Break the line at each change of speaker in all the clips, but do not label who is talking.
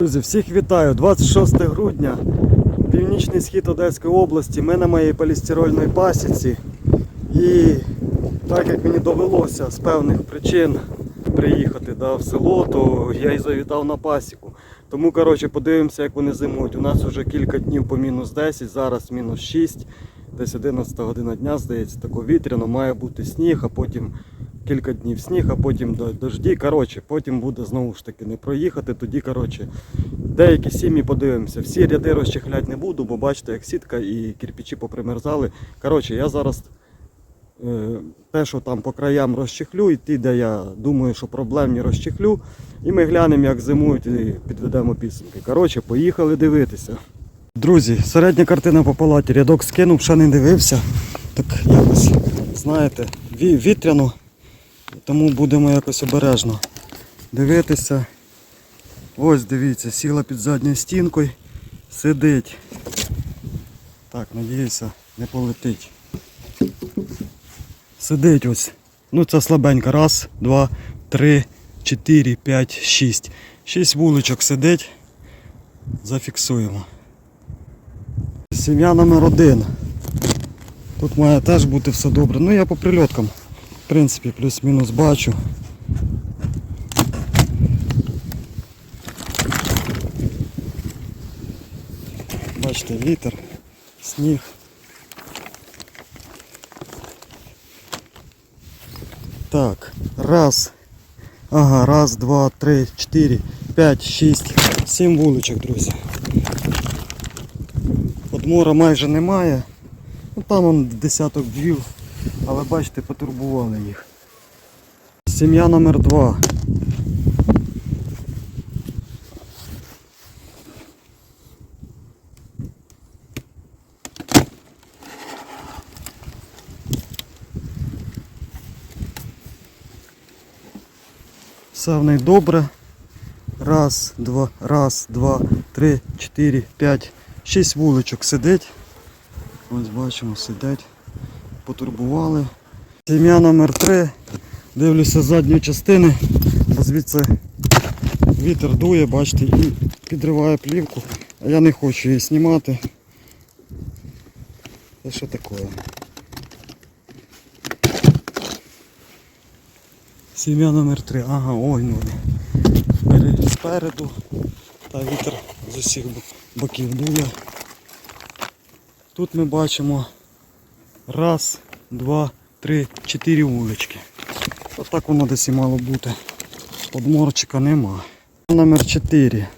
Друзі, всіх вітаю! 26 грудня, північний схід Одеської області. Ми на моїй полістирольній пасіці. І так як мені довелося з певних причин приїхати да, в село, то я і завітав на пасіку. Тому коротше, подивимося, як вони зимують. У нас вже кілька днів по мінус 10, зараз мінус 6, десь 11 година дня, здається, тако вітряно, має бути сніг, а потім кілька днів сніг, а потім дожді. Коротше, потім буде знову ж таки не проїхати. Тоді, коротше, деякі сім'ї подивимося. Всі ряди розчехлять не буду, бо бачите, як сітка і кирпичі попримерзали. Коротше, я зараз е, те, що там по краям розчехлю, і ті, де я думаю, що проблемні розчехлю. І ми глянемо, як зимують і підведемо підсумки. Коротше, поїхали дивитися. Друзі, середня картина по палаті. Рядок скинув, ще не дивився. Так якось, знаєте, вітряно, тому будемо якось обережно дивитися. Ось дивіться, сіла під задньою стінкою, сидить. Так, надіюся, не полетить. Сидить ось. Ну це слабенько. Раз, два, три, чотири, п'ять, шість. Шість вуличок сидить. Зафіксуємо. Сім'я номер один. Тут має теж бути все добре. Ну я по прильоткам, в принципі, плюс-мінус бачу. Бачите, вітер, сніг. Так, раз. Ага, раз, два, три, чотири, п'ять, шість, сім вуличок, друзі. Подмора майже немає. Ну там он десяток бджіл, але бачите, потурбували їх. Сім'я номер два. Все в них добре. Раз, два, раз, два, три, чотири, п'ять, шість вуличок сидить. Ось бачимо, сидять. Потурбували. Сім'я номер 3 Дивлюся з задньої частини, бо звідси вітер дує, бачите, і підриває плівку. А я не хочу її знімати. Це що таке? Сім'я номер 3 Ага, ой, ну Спереду. Та вітер з усіх боків дує. Тут ми бачимо раз, два, три, чотири вулички. Отак воно десь і мало бути. Подморчика нема. Номер 4.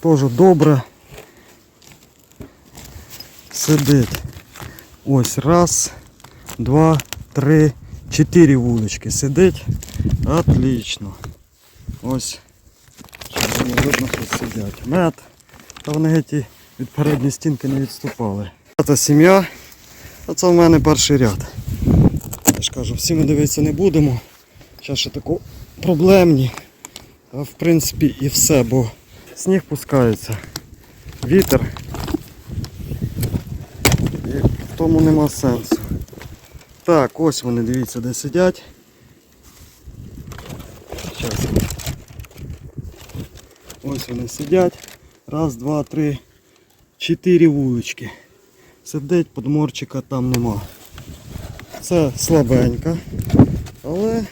Тоже добре. Сидить. Ось раз, два, три, чотири вулички сидить. Отлично. Ось. Щоб було видно, що сидять. Мед. Та вони геть від передньої стінки не відступали. Це сім'я. А це в мене перший ряд. Я ж кажу, всі ми дивитися не будемо. Зараз ще тако проблемні. А в принципі і все, бо сніг пускається. Вітер. І в тому нема сенсу. Так, ось вони, дивіться, де сидять. Ось вони сидять. Раз, два, три, чотири вулички. Сидить, подморчика там нема. Це слабенько, але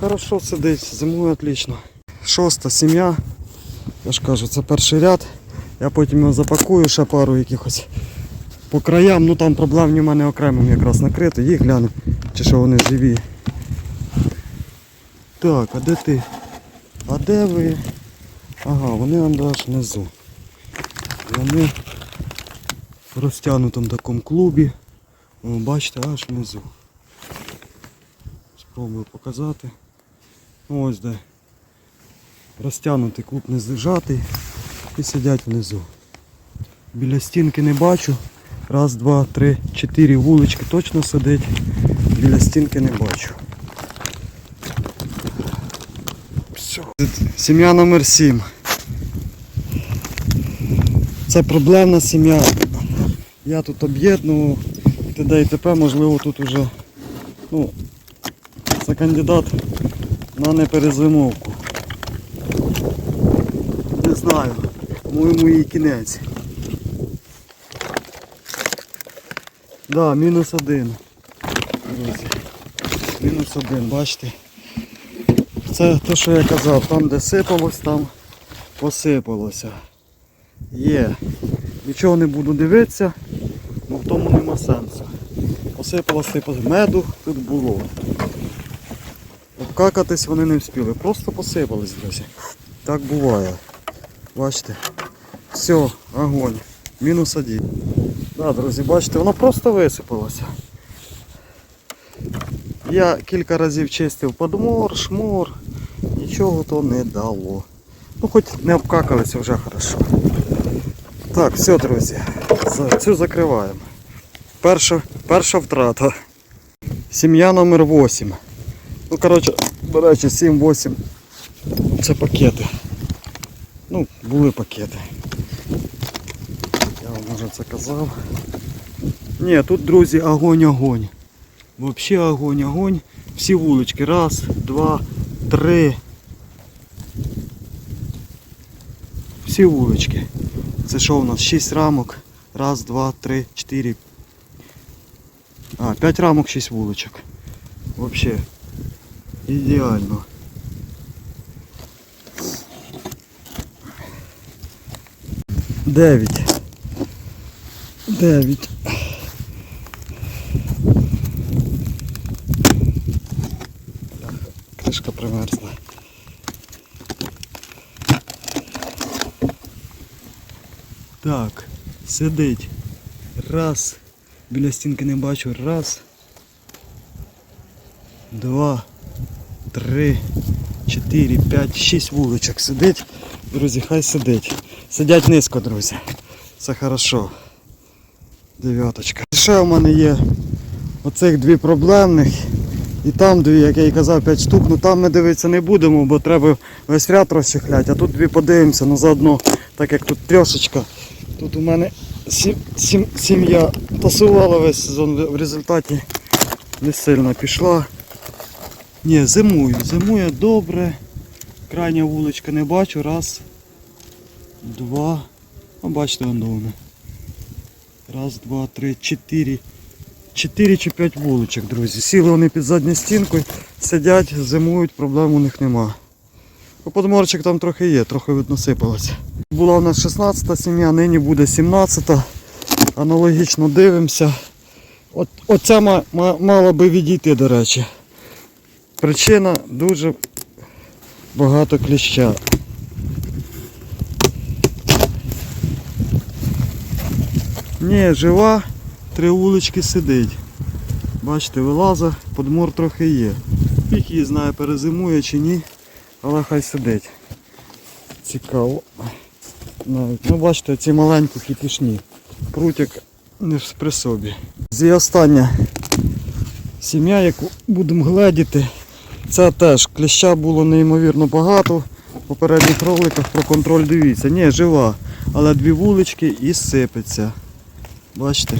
хорошо сидить, зимує отлично. Шоста сім'я. Я ж кажу, це перший ряд. Я потім його запакую, ще пару якихось по краям, ну там проблемні в мене окремим якраз накрито, їх глянемо, чи що вони живі. Так, а де ти? А де ви? Ага, вони там аж внизу. Вони в розтягнутому такому клубі. О, бачите, аж внизу. Спробую показати. Ось де. Розтягнутий клуб не зжатий і сидять внизу. Біля стінки не бачу. Раз, два, три, чотири вулички точно сидить. Біля стінки не бачу. Все. Сім'я номер 7. Це проблемна сім'я. Я тут об'єднував т.д. і т.п. можливо тут уже ну, це кандидат на неперезимовку. Не знаю. По-моєму її кінець. Да, мінус один. Друзі. Мінус один, бачите. Це те, що я казав, там де сипалось, там посипалося. Є. Нічого не буду дивитися, бо в тому нема сенсу. Посипалось типу меду тут було. Обкакатись вони не встигли, просто посипались, друзі. Так буває. Бачите? Все, огонь. Мінус один. Да, друзі, бачите, воно просто висипалося. Я кілька разів чистив подмор, шмор, нічого то не дало. Ну хоч не обкакалися вже хорошо. Так, все, друзі. Цю закриваємо. Перша, перша втрата. Сім'я номер 8. Ну, коротше, до речі, 7-8. Це пакети. Ну, були пакети. Я вам може це казав. Ні, тут, друзі, огонь-огонь. Вообще огонь-огонь. Всі вулички. Раз, два, три. Всі вулички. Це що у нас? 6 рамок. Раз, два, три, чотири. А, 5 рамок, 6 вуличок. Вообще. Ідеально. Дев'ять. Дев'ять. Сидить. Раз. Біля стінки не бачу. Раз. Два. Три. Чотири, п'ять, шість вуличок сидить. Друзі, хай сидить. Сидять низько, друзі. Це хорошо. Дев'яточка. Ще в мене є оцих дві проблемних. І там дві, як я і казав, 5 штук, ну там ми дивитися не будемо, бо треба весь ряд розчехляти, а тут дві подивимося, ну заодно, так як тут трьошечка. Тут у мене сім, сім, сім'я тасувала весь сезон, в результаті не сильно пішла. Ні, зимую, зимує добре. Крайня вуличка не бачу. Раз, два. Ну, бачите, воно. Раз, два, три, чотири. Чотири чи п'ять вуличок, друзі. Сіли вони під задньою стінкою, сидять, зимують, проблем у них нема. Ну, Подморчик там трохи є, трохи видно. Була у нас 16 сім'я, нині буде 17. Аналогічно дивимося. От, оця ма- ма- мала би відійти, до речі. Причина дуже багато кліща. Ні, жива, три вулички сидить. Бачите, вилаза, подмор трохи є. Пік її знає, перезимує чи ні, але хай сидить. Цікаво. Навіть. Ну бачите, ці маленькі кипішні. Прутик не при собі. І остання сім'я, яку будемо гледіти. Це теж кліща було неймовірно багато. В попередніх роликах про контроль дивіться. Ні, жива, але дві вулички і сипеться. Бачите?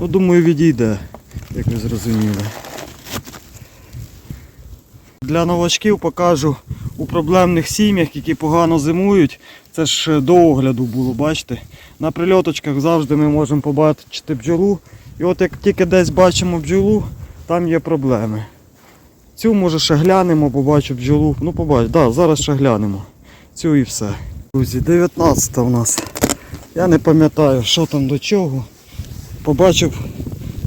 Ну думаю відійде, як ви зрозуміли. Для новачків покажу у проблемних сім'ях, які погано зимують. Це ж до огляду було, бачите. На прильоточках завжди ми можемо побачити бджолу. І от як тільки десь бачимо бджолу, там є проблеми. Цю може ще глянемо, побачу бджолу. Ну побач, да, зараз ще глянемо. Цю і все. Друзі, 19 у нас. Я не пам'ятаю, що там до чого. Побачив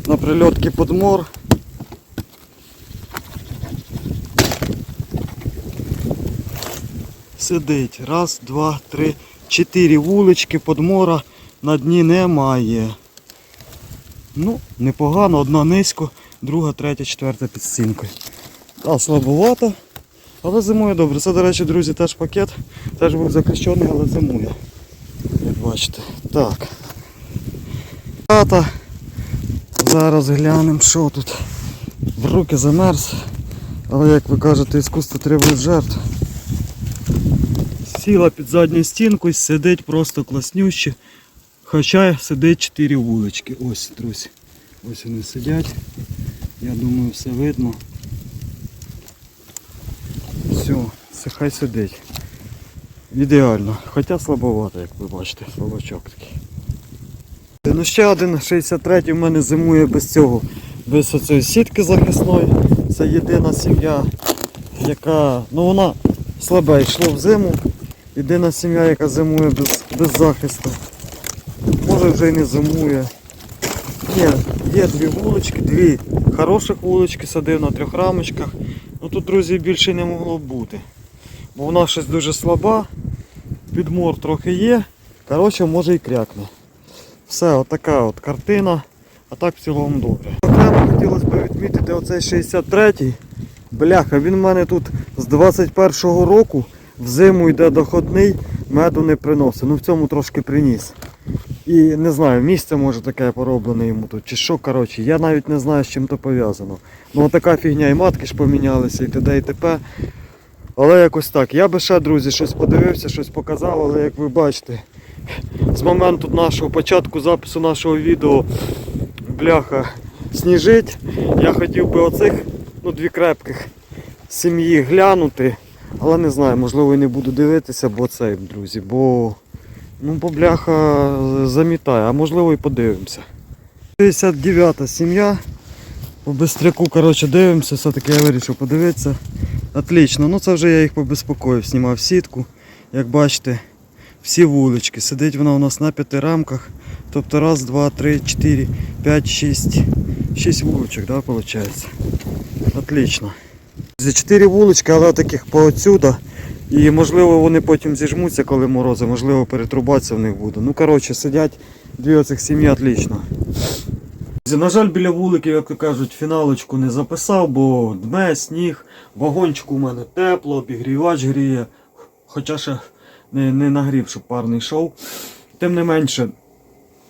на прильотки подмор. Сидить. Раз, два, три, чотири вулички подмора на дні немає. Ну, непогано, одна низько, друга, третя, четверта під стінкою. Та слабовато, але зимує добре. Це, до речі, друзі, теж пакет. Теж був захищений, але зимує. Як бачите. Так. Тата. Зараз глянемо, що тут. В руки замерз. Але як ви кажете, іскусство требує жертв. Сіла під задню стінку і сидить просто класнюще. Хоча сидить 4 вулички. Ось, друзі. Ось вони сидять. Я думаю, все видно. Все, це хай сидить. Ідеально. Хоча слабовато, як ви бачите, слабачок такий. Ну ще один 63 в мене зимує без цього, без оцієї сітки захисної. Це єдина сім'я, яка, ну вона слабе йшло в зиму. Єдина сім'я, яка зимує без, без захисту. Може вже й не зимує. Є, є дві вулички, дві хороших вулички, садив на трьох рамочках. Ну тут, друзі, більше не могло бути. Бо вона щось дуже слаба, підмор трохи є. Коротше, може і крякне. Все, отака от картина. А так в цілому добре. Окремо хотілося б відмітити оцей 63-й. Бляха, він в мене тут з 21-го року в зиму йде доходний, меду не приносить. Ну в цьому трошки приніс. І не знаю, місце може таке пороблене йому тут, чи що, коротше, я навіть не знаю, з чим то пов'язано. Ну така фігня, і матки ж помінялися, і т.д. і т.п. Але якось так. Я би ще, друзі, щось подивився, щось показав, але як ви бачите, з моменту нашого початку запису нашого відео бляха сніжить. Я хотів би оцих ну, дві крепких сім'ї глянути. Але не знаю, можливо і не буду дивитися, бо цей, друзі, бо ну, бляха замітає, а можливо і подивимося. 69-та сім'я. По бистряку, коротше, дивимося, все-таки я вирішив подивитися. Отлично, ну це вже я їх побезпокоїв, знімав сітку. Як бачите, всі вулички. Сидить вона у нас на п'яти рамках. Тобто раз, два, три, чотири, п'ять, шість. Шість вуличок, да, виходить? Отлично. Чотири вулички, але таких поотсюда. І можливо вони потім зіжмуться, коли морози, можливо перетрубатися в них буде. Ну коротше, сидять дві оцих сім'ї отлично. На жаль, біля вуликів, як то кажуть, фіналочку не записав, бо дме, сніг, вагончик у мене тепло, обігрівач гріє, хоча ще не, не нагрів, щоб парний йшов. Тим не менше,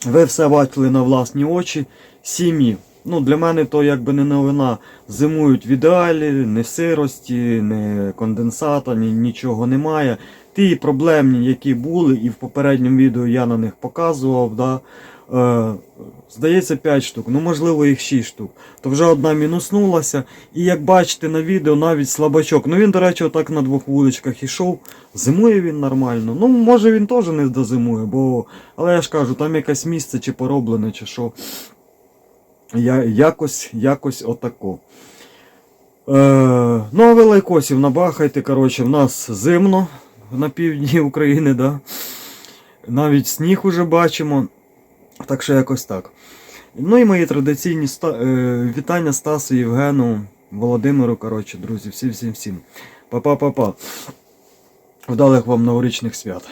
ви все бачили на власні очі. Сім'ї. Ну, для мене то якби не новина. Зимують в ідеалі, не сирості, не конденсата, ні, нічого немає. Ті проблемні, які були, і в попередньому відео я на них показував. Да, е, здається 5 штук, ну можливо їх 6 штук. То вже одна мінуснулася. І як бачите на відео, навіть слабачок. Ну він, до речі, отак на двох вуличках ішов. Зимує він нормально. Ну, може він теж не дозимує, бо. Але я ж кажу, там якесь місце чи пороблене, чи що. Я, якось, якось отако. Е, ну, а ви лайкосів набахайте, коротше, в нас зимно на півдні України, да? навіть сніг уже бачимо. Так що якось так. Ну і мої традиційні ста... е, вітання Стасу, Євгену, Володимиру, коротше, друзі, всім всім всім. Па-па-па-па. Вдалих вам новорічних свят.